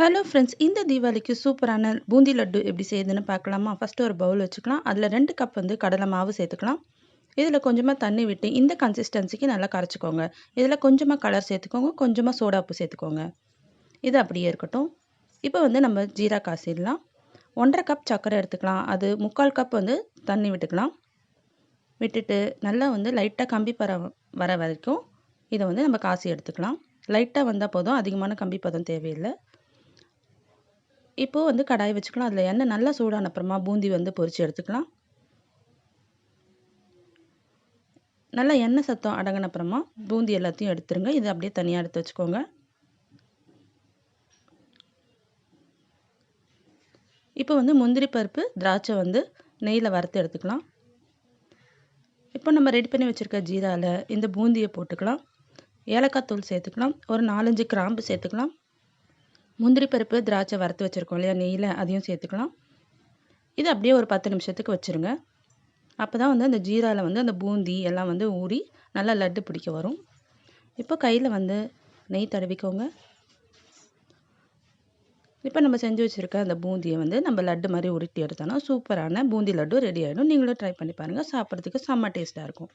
Hello friends இந்த தீபாவளிக்கு சூப்பரான பூந்தி லட்டு எப்படி செய்யுதுன்னு பார்க்கலாமா? ஃபஸ்ட்டு ஒரு பவுல் வச்சுக்கலாம். அதில் ரெண்டு கப் வந்து கடலை மாவு சேர்த்துக்கலாம். இதில் கொஞ்சமாக தண்ணி விட்டு இந்த கன்சிஸ்டன்சிக்கு நல்லா கரைச்சிக்கோங்க. இதில் கொஞ்சமாக கலர் சேர்த்துக்கோங்க. கொஞ்சமாக சோடாப்பு சேர்த்துக்கோங்க. இது அப்படியே இருக்கட்டும். இப்போ வந்து நம்ம ஜீரா காசிடலாம் ஒன்றரை கப் சர்க்கரை எடுத்துக்கலாம். அது முக்கால் கப் வந்து தண்ணி விட்டுக்கலாம். விட்டுட்டு நல்லா வந்து லைட்டாக கம்பி பர வர வரைக்கும் இதை வந்து நம்ம காசி எடுத்துக்கலாம். லைட்டாக வந்தால் போதும். அதிகமான கம்பி பதம் தேவையில்லை. இப்போது வந்து கடாய் வச்சுக்கலாம். அதில் எண்ணெய் நல்லா சூடான அப்புறமா பூந்தி வந்து பொரித்து எடுத்துக்கலாம். நல்லா எண்ணெய் சத்தம் அடங்கின அப்புறமா பூந்தி எல்லாத்தையும் எடுத்துருங்க. இது அப்படியே தனியாக எடுத்து வச்சுக்கோங்க. இப்போ வந்து முந்திரி பருப்பு திராட்சை வந்து நெய்யில் வறுத்து எடுத்துக்கலாம். இப்போ நம்ம ரெடி பண்ணி வச்சுருக்க ஜீராவில் இந்த பூந்தியை போட்டுக்கலாம். ஏலக்காய் தூள் சேர்த்துக்கலாம். ஒரு நாலஞ்சு கிராம்பு சேர்த்துக்கலாம். முந்திரி பருப்பு திராட்சை வறுத்து வச்சுருக்கோம் இல்லையா? நெய்யில் அதையும் சேர்த்துக்கலாம். இது அப்படியே ஒரு பத்து நிமிஷத்துக்கு வச்சுருங்க. அப்போ தான் வந்து அந்த ஜீராவில் வந்து அந்த பூந்தி எல்லாம் வந்து ஊறி நல்லா லட்டு பிடிக்க வரும். இப்போ கையில் வந்து நெய் தடவிக்கோங்க. இப்போ நம்ம செஞ்சு வச்சுருக்க அந்த பூந்தியை வந்து நம்ம லட்டு மாதிரி உருட்டி எடுத்தோன்னா சூப்பரான பூந்தி லட்டு ரெடி ஆகிடும் நீங்களும் ட்ரை பண்ணி பாருங்கள் சாப்பிட்றதுக்கு செம்ம டேஸ்ட்டாக இருக்கும்.